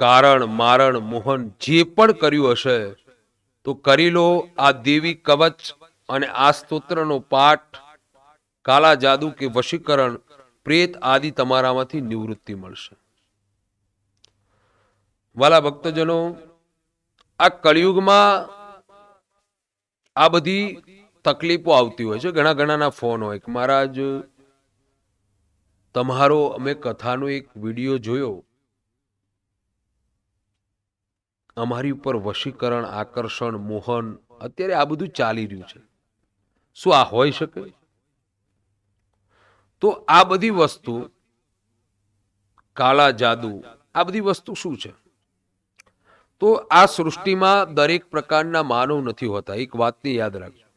કારણ, મારણ, મોહન જે પણ કર્યું હશે, તો કરી લો આ દેવી કવચ અને આ સ્તોત્રનો પાઠ. કાલા જાદુ કે વશીકરણ પ્રેત આદિ તમારામાંથી નિવૃત્તિ મળશે. વાલા ભક્તજનો, આ કળિયુગમાં આ બધી તકલીફો આવતી હોય છે, ઘણા ઘણાના ફોન હોય. મહારાજ, તમારો અમે કથાનો એક વીડિયો જોયો. અમારી ઉપર વશીકરણ, આકર્ષણ, મોહન, અત્યારે આ બધું ચાલી રહ્યું છે. શું આ હોઈ શકે? તો આ બધી વસ્તુ, કાળા જાદુ, આ બધી વસ્તુ શું છે? તો આ સૃષ્ટિમાં દરેક પ્રકારના માનવ નથી હોતા. એક વાતની યાદ રાખજો.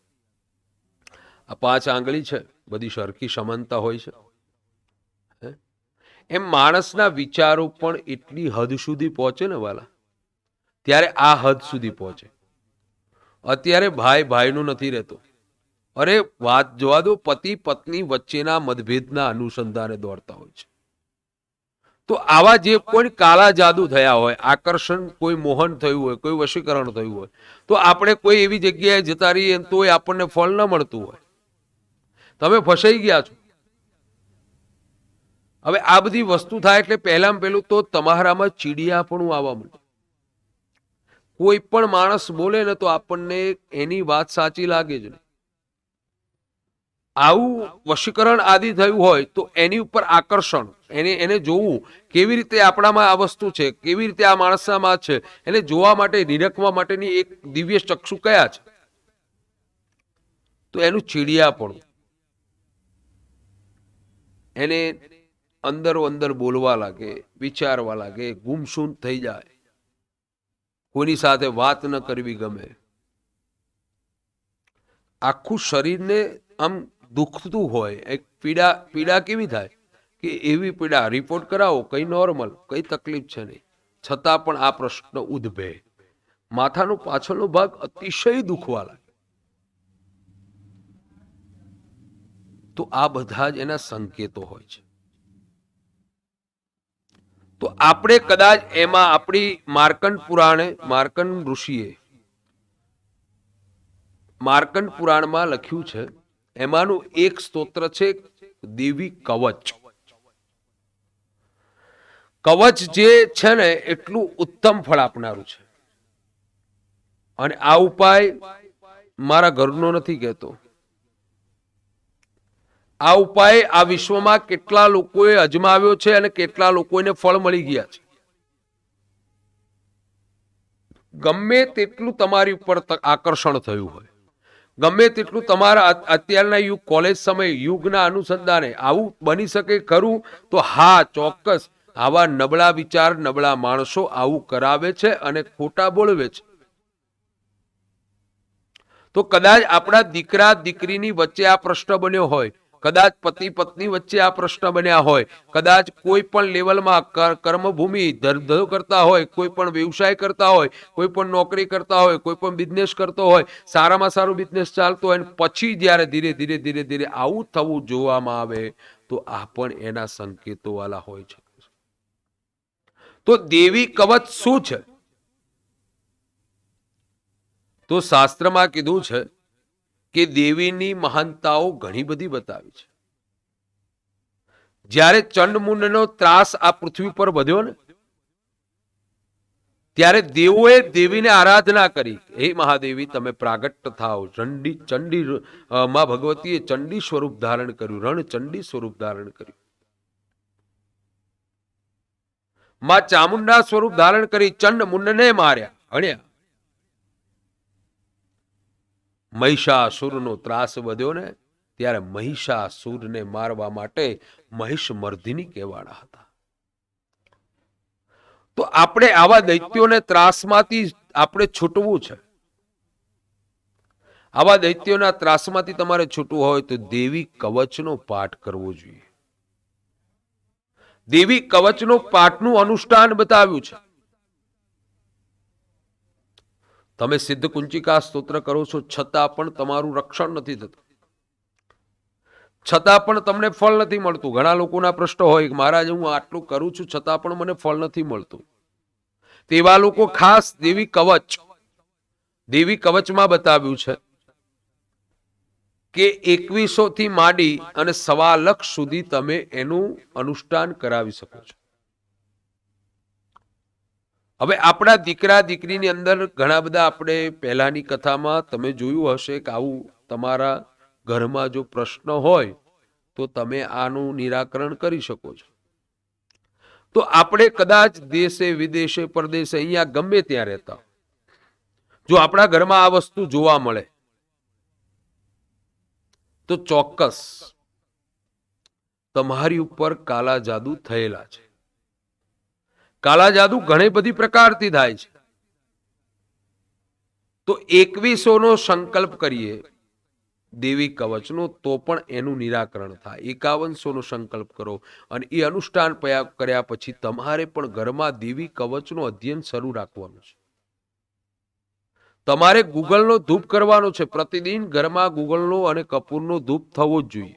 આ પાંચ આંગળી છે, બધી સરખી સમાનતા હોય છે? એમ માણસના વિચારો પણ એટલી હદ સુધી પહોંચે ને, વાલા. ત્યારે આ હદ સુધી પહોંચે. અત્યારે ભાઈ ભાઈનું નથી રહેતો. અરે વાત જોવા દો, પતિ પત્ની વચ્ચેના મતભેદના અનુસંધાને દોડતા હોય છે. તો આવા જે કોઈ કાળા જાદુ થયા હોય, આકર્ષણ કોઈ મોહન થયું હોય, કોઈ વશીકરણ થયું હોય, તો આપણે કોઈ એવી જગ્યાએ જતા રહીએ તોય આપણને ફળ ન મળતું હોય. તમે ફસાઈ ગયા છો. હવે આ બધી વસ્તુ થાય એટલે પહેલામાં પહેલું તો તમારામાં ચીડિયા પણ આવવા માંડે કોઈ પણ માણસ બોલે ને તો આપણને એની વાત સાચી લાગે જ નહીં. આવું વશીકરણ આદિ થયું હોય તો એની ઉપર આકર્ષણ, એને એને જોવું કેવી રીતે આપણામાં આ વસ્તુ છે, કેવી રીતે આ માણસામાં છે, એને જોવા માટે, નિરખવા માટેની એક દિવ્ય ચક્ષુ કયા છે? તો એનું ચીડિયાપણું. એને અંદરો અંદર બોલવા લાગે, વિચારવા લાગે ગુમસુમ થઈ જાય. કોઈની સાથે વાત ન કરવી ગમે. આખું શરીરને આમ દુખતું હોય, એક પીડા પીડા કેવી થાય? કે એવી પીડા રિપોર્ટ કરાવો, કઈ નોર્મલ કઈ તકલીફ છે નહીં. છતાં પણ આ પ્રશ્ન ઉદ્ભવે. માથાનો પાછળનો ભાગ અતિશય દુખવા લાગે. તો આ બધા જ એના સંકેતો હોય છે. તો આપણે કદાચ એમાં આપણી માર્કંડ પુરાણે, માર્કંડ ઋષિએ માર્કંડ પુરાણમાં લખ્યું છે, એમાંનું એક સ્તોત્ર છે દેવી કવચ. કવચ જે છે ને એટલું ઉત્તમ ફળ આપનારું છે. અને આ ઉપાય મારા ઘરનો નથી કહેતો. આ ઉપાય આ વિશ્વમાં કેટલા લોકોએ અજમાવ્યો છે અને કેટલા લોકોને ફળ મળી ગયા છે? ગમે તેટલું તમારી ઉપર આકર્ષણ થયું હોય, ગમે તેટલું તમારા અત્યારના યુગ, કોલેજ સમય, યુગના અનુસંધાને આવું બની શકે ખરું તો હા, ચોક્કસ, આવા નબળા વિચાર, નબળા માણસો આવું કરાવે છે અને ખોટા બોલવે છે. તો કદાચ આપણા દીકરા દીકરીની વચ્ચે આ પ્રશ્ન બન્યો હોય કદાચ પતિ પત્ની વચ્ચે આ પ્રશ્ન બન્યા હોય, કદાચ કોઈ પણ લેવલમાં કર્મભૂમિ ધંધો કરતા હોય, કોઈ પણ વ્યવસાય કરતા હોય, કોઈ પણ નોકરી કરતા હોય, કોઈ પણ બિઝનેસ કરતો હોય, સારામાં સારું બિઝનેસ ચાલતો હોય પછી જ્યારે ધીરે ધીરે ધીરે ધીરે આવું થવું જોવામાં આવે, તો આ પણ એના સંકેતો વાળા હોય છે. તો દેવી કવચ શું છે? તો શાસ્ત્રમાં કીધું છે કે દેવીની મહાનતાઓ ઘણી બધી બતાવી છે. જ્યારે ચંડમુંડનો ત્રાસ આ પૃથ્વી પર વધ્યો ને, ત્યારે દેવોએ દેવીને આરાધના કરી હે મહાદેવી, તમે પ્રાગટ્ય થાઓ. ચંડી ચંડી માં ભગવતીએ ચંડી સ્વરૂપ ધારણ કર્યું, રણ ચંડી સ્વરૂપ ધારણ કર્યું. માં ચામુંડા સ્વરૂપ ધારણ કરી ચંડ મુંડને માર્યા હણ્યા મહિષાસુરનો ત્રાસ વધ્યો ને, ત્યારે મહિષાસુરને મારવા માટે મહિષ મર્દિની કહેવાના હતા. તો આપણે આવા દૈત્યોને ત્રાસમાંથી આપણે છૂટવું છે. આવા દૈત્યોના ત્રાસમાંથી તમારે છૂટવું હોય તો દેવી કવચનો પાઠ કરવો જોઈએ. દેવી કવચનો પાઠનું અનુષ્ઠાન બતાવ્યું છે. તમે સિદ્ધ કુંચિકા સ્તોત્ર કરો છો છતાં પણ તમારું રક્ષણ નથી થતું. છતાં પણ તમને ફળ નથી મળતું. ઘણા લોકોના પ્રશ્નો હોય કે મહારાજ, હું આટલું કરું છું છતાં પણ મને ફળ નથી મળતું. તેવા લોકો ખાસ દેવી કવચ, દેવી કવચમાં બતાવ્યું છે કે એકવીસો થી માંડી અને સવા લક્ષ સુધી તમે એનું અનુષ્ઠાન કરાવી શકો છો. હવે આપણા દીકરા, દીકરીની અંદર ઘણા બધા આપણે પહેલાની કથામાં તમે જોયું હશે કે આવું તમારા ઘરમાં જો પ્રશ્ન હોય, તો તમે આનું નિરાકરણ કરી શકો છો. તો આપણે કદાચ દેશે, વિદેશે, પરદેશે અહીંયા ગમે ત્યાં રહેતા જો આપણા ઘરમાં આ વસ્તુ જોવા મળે, તો ચોક્કસ તમારી ઉપર કાલા જાદુ થયેલા છે. કાલા જાદુ ઘણી બધી પ્રકારથી થાય છે. તો એકવીસોનો સંકલ્પ કરીએ, દેવી કવચનો, તો પણ એનું નિરાકરણ થાય. એકાવનસોનો સંકલ્પ કરો અને એ અનુષ્ઠાન કર્યા પછી તમારે પણ ઘરમાં દેવી કવચનું અધ્યયન શરૂ રાખવાનું છે. તમારે ગૂગલનો ધૂપ કરવાનો છે. પ્રતિદિન ઘરમાં ગૂગલનો અને કપૂરનો ધૂપ થવો જ જોઈએ.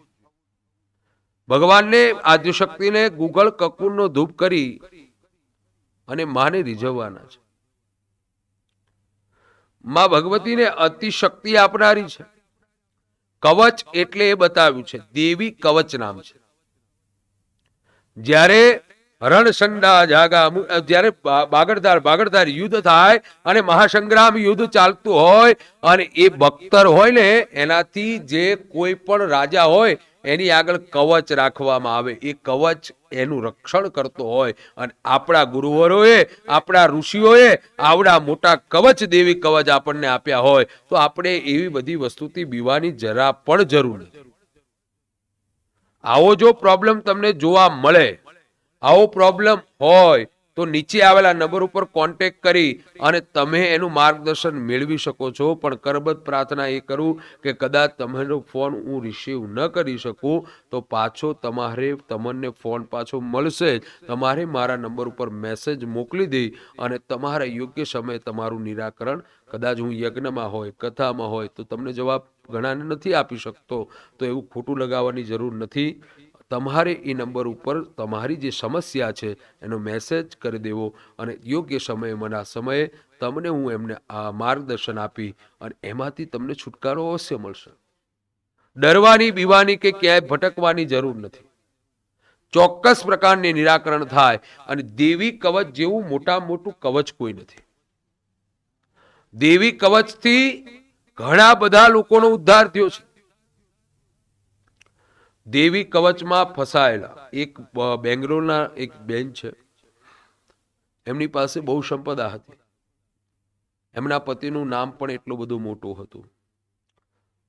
ભગવાનને આદ્યશક્તિને ગૂગલ કપૂરનો ધૂપ કરી અને માને રીઝવવાના છે. માં ભગવતીને અતિ શક્તિ આપનારી છે. કવચ એટલે એ બતાવ્યું છે. દેવી કવચ નામ છે. જ્યારે રણસંડા જાગા જ્યારે બાગડધાર બાગડધાર યુદ્ધ થાય અને મહાસંગ્રામ યુદ્ધ ચાલતું હોય અને એ બખ્તર હોય ને, એનાથી જે કોઈ પણ રાજા હોય, એની આગળ કવચ રાખવામાં આવે. એ કવચ એનું રક્ષણ કરતો હોય. અને આપણા ગુરુવરોએ, આપણા ઋષિઓએ આવડા મોટા કવચ દેવી કવચ આપણને આપ્યા હોય, તો આપણે એવી બધી વસ્તુથી બીવાની જરા પણ જરૂર આવો જો પ્રોબ્લેમ તમને જોવા મળે આવો પ્રોબ્લેમ હોય, તો નીચે આવેલા નંબર ઉપર કોન્ટેક્ટ કરી અને તમે એનું માર્ગદર્શન મેળવી શકો છો. પણ કરબત પ્રાર્થના એ કરું કે કદાચ તમારો ફોન હું રિસીવ ન કરી શકું, તો પાછો તમારે, તમને ફોન પાછો મળશે તમારે મારા નંબર ઉપર મેસેજ મોકલી દઈ અને તમારા યોગ્ય સમયે તમારું નિરાકરણ, કદાચ હું યજ્ઞમાં હોય, કથામાં હોય, તો તમને જવાબ ઘણાને નથી આપી શકતો. તો એવું ખોટું લગાવવાની જરૂર નથી. તમારે એ નંબર ઉપર તમારી જે સમસ્યા છે એનો મેસેજ કરી દેવો અને યોગ્ય સમયે મને સમયે તમને હું એમને આ માર્ગદર્શન આપી અને એમાંથી તમને છુટકારો અવશ્ય મળશે. ડરવાની, બીવાની કે ક્યાંય ભટકવાની જરૂર નથી. ચોક્કસ પ્રકારની નિરાકરણ થાય અને દેવી કવચ જેવું મોટા મોટું કવચ કોઈ નથી. દેવી કવચથી ઘણા બધા લોકોનો ઉદ્ધાર થયો છે. દેવી કવચમાં ફસાયેલા. એક બેંગ્લોરના એક બેન છે. એમની પાસે બહુ સંપદા હતી. એમના પતિનું નામ પણ એટલું બધું મોટું હતું.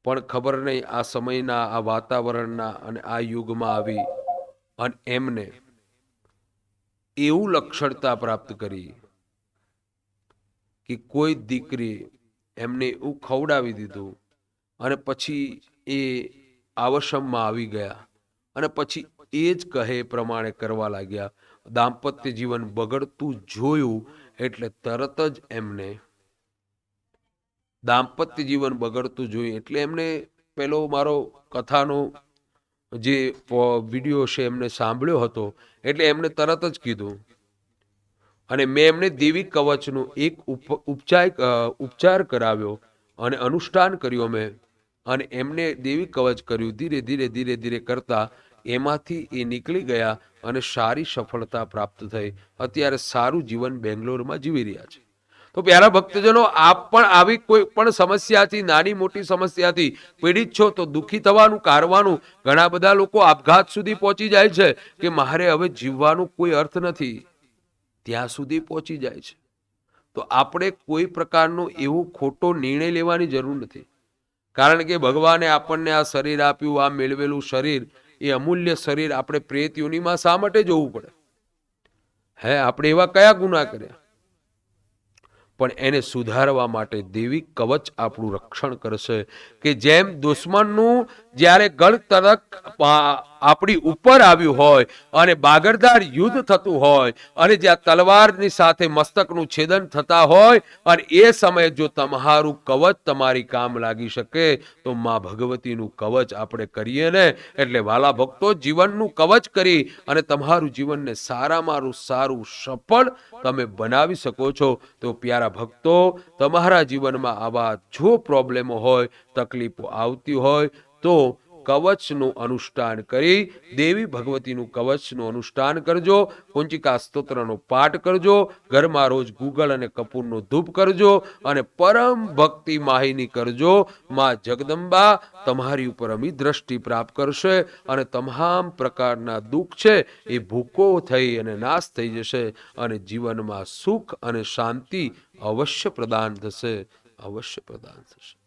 પણ ખબર નહીં આ સમયના, આ વાતાવરણના અને આ યુગમાં આવી અને એમને એવું લક્ષણતા પ્રાપ્ત કરી કે કોઈ દીકરી એમને એવું ખવડાવી દીધું અને પછી એ આવશમમાં આવી ગયા. અને પછી એ જ કહે પ્રમાણે કરવા લાગ્યા. દાંપત્ય જીવન બગડતું જોયું એટલે તરત જ એમને દાંપત્ય જીવન બગડતું જોયું એટલે એમને પેલો મારો કથાનો જે વીડિયો છે એમને સાંભળ્યો હતો એટલે એમને તરત જ કીધું. અને મેં એમને દેવી કવચનો એક ઉપ- ઉપચાર ઉપચાર કરાવ્યો અને અનુષ્ઠાન કર્યું મેં અને એમને દેવી કવચ કર્યું ધીરે ધીરે ધીરે ધીરે કરતા એમાંથી એ નીકળી ગયા અને સારી સફળતા પ્રાપ્ત થઈ. અત્યારે સારું જીવન બેંગ્લોરમાં જીવી રહ્યા છે. તો પ્યારા ભક્તજનો, આપ પણ આવી કોઈ પણ સમસ્યાથી, નાની મોટી સમસ્યાથી પીડિત છો તો દુઃખી થવાનું, કારવાનું ઘણા બધા લોકો આપઘાત સુધી પહોંચી જાય છે કે મારે હવે જીવવાનું કોઈ અર્થ નથી. ત્યાં સુધી પહોંચી જાય છે. તો આપણે કોઈ પ્રકારનો એવો ખોટો નિર્ણય લેવાની જરૂર નથી. કારણ કે ભગવાને આપણને આ શરીર આપ્યું, આ મેળવેલું શરીર, એ અમૂલ્ય શરીર આપણે પ્રેત યોનિમાં શા માટે જોવું પડે? હે, આપણે એવા કયા ગુના કર્યા? પણ એને સુધારવા માટે દેવી કવચ આપણું રક્ષણ કરશે કે જેમ દુશ્મનનું જ્યારે ગળ તરક આપણી ઉપર આવ્યું હોય અને બાગરદાર યુદ્ધ થતું હોય અને જ્યાં તલવારની સાથે મસ્તકનું છેદન થતા હોય અને એ સમયે જો તમારું કવચ તમારી કામ લાગી શકે તો માં ભગવતીનું કવચ આપણે કરીએ ને. એટલે વાલા ભક્તો, જીવનનું કવચ કરી અને તમારું જીવનને સારામાં સારું, સફળ તમે બનાવી શકો છો. તો પ્યારા ભક્તો, તમારા જીવનમાં આવા જો પ્રોબ્લેમો હોય, તકલીફો આવતી હોય, તો કવચનું અનુષ્ઠાન કરી દેવી ભગવતીનું કવચનું અનુષ્ઠાન કરજો કુંચિકા સ્તોત્રનો પાઠ કરજો, ઘરમાં રોજ ગુગળ અને કપૂરનો ધૂપ કરજો અને પરમ ભક્તિ માહિની કરજો, માં જગદંબા તમારી ઉપર અમી દ્રષ્ટિ પ્રાપ્ત કરશે અને તમામ પ્રકારના દુઃખ છે એ ભૂકો થઈ અને નાશ થઈ જશે અને જીવનમાં સુખ અને શાંતિ અવશ્ય પ્રદાન થશે, અવશ્ય પ્રદાન થશે.